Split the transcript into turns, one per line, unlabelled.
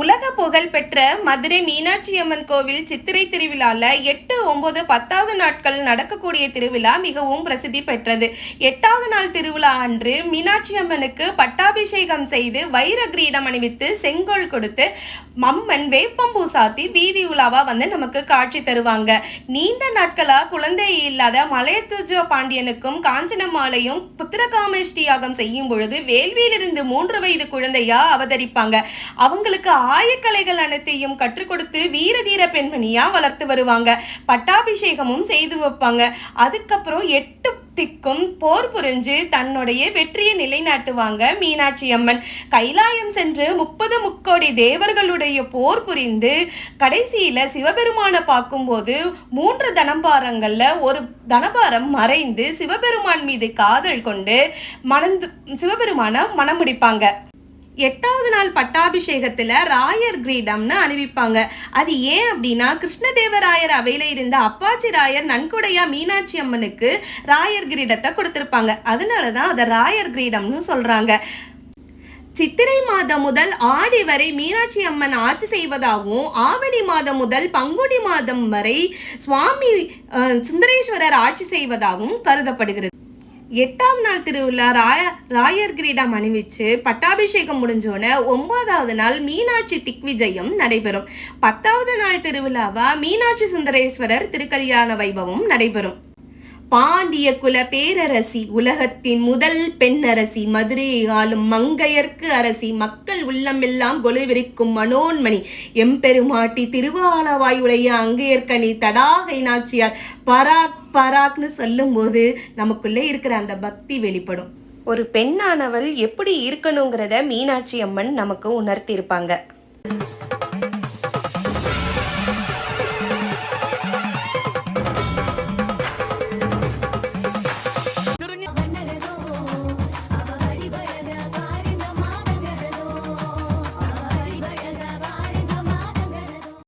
உலக புகழ் பெற்ற மதுரை மீனாட்சி அம்மன் கோவில் சித்திரை திருவிழாவில் எட்டு ஒன்பது பத்தாவது நாட்கள் நடக்கக்கூடிய திருவிழா மிகவும் பிரசித்தி பெற்றது. எட்டாவது நாள் திருவிழா அன்று மீனாட்சி அம்மனுக்கு பட்டாபிஷேகம் செய்து வைர கிரீடம் அணிவித்து செங்கோல் கொடுத்து மம்மன் வேப்பம்பூ சாத்தி வீதி உலாவா வந்து நமக்கு காட்சி தருவாங்க. நீண்ட நாட்களா குழந்தை இல்லாத மலையத்துஜ பாண்டியனுக்கும் காஞ்சனமாலையும் புத்திரகாமேஷ்டி யாகம் செய்யும் பொழுது வேள்வியிலிருந்து மூன்று வயது குழந்தையா அவதரிப்பாங்க. அவங்களுக்கு ஆயக்கலைகள் அனைத்தையும் கற்றுக் கொடுத்து வீர தீர பெண்மணியா வளர்த்து வருவாங்க. பட்டாபிஷேகமும் செய்து வைப்பாங்க. அதுக்கப்புறம் எட்டு திக்கும் போர் புரிஞ்சு தன்னுடைய வெற்றியை நிலைநாட்டுவாங்க மீனாட்சி அம்மன். கைலாயம் சென்று முப்பது முக்கோடி தேவர்களுடைய போர் புரிந்து கடைசியில சிவபெருமானை பார்க்கும்போது மூன்று தனபாரங்கள்ல ஒரு தனபாரம் மறைந்து சிவபெருமான் மீது காதல் கொண்டு மணந்து சிவபெருமான மனம் முடிப்பாங்க. எட்டாவது நாள் பட்டாபிஷேகத்தில் ராயர் கிரீடம்னு அணிவிப்பாங்க. அது ஏன் அப்படின்னா கிருஷ்ணதேவராயர் அவையில் இருந்த அப்பாச்சி ராயர் நன்கொடையா மீனாட்சி அம்மனுக்கு ராயர் கிரீடத்தை கொடுத்துருப்பாங்க. அதனால தான் அதை ராயர் கிரீடம்னு சொல்கிறாங்க சித்திரை மாதம் முதல் ஆடி வரை மீனாட்சி அம்மன் ஆட்சி செய்வதாகவும் ஆவணி மாதம் முதல் பங்குனி மாதம் வரை சுவாமி சுந்தரேஸ்வரர் ஆட்சி செய்வதாகவும் கருதப்படுகிறது. எட்டாம் நாள் திருவிழா ராய ராயர் கிரீடம் அணிவிச்சு பட்டாபிஷேகம் முடிஞ்சோடனே ஒன்பதாவது நாள் மீனாட்சி திக்விஜயம் நடைபெறும். பத்தாவது நாள் திருவிழாவா மீனாட்சி சுந்தரேஸ்வரர் திருக்கல்யாண வைபவம் நடைபெறும். பாண்டிய குல பேரரசி உலகத்தின் முதல் பெண்ணரசி மதுரையை ஆளும் மங்கையர்க்கு அரசி மக்கள் உள்ளமெல்லாம் கொலுவிரிக்கும் மனோன்மணி. எம்பெருமாட்டி திருவாலவாயுடைய அங்கையர்கனி தடாகை நாச்சியார் பராக் பராக்னு சொல்லும்போது நமக்குள்ளே இருக்கிற அந்த பக்தி வெளிப்படும். ஒரு பெண்ணானவள் எப்படி இருக்கணுங்கிறத மீனாட்சி அம்மன் நமக்கு உணர்த்தியிருப்பாங்க.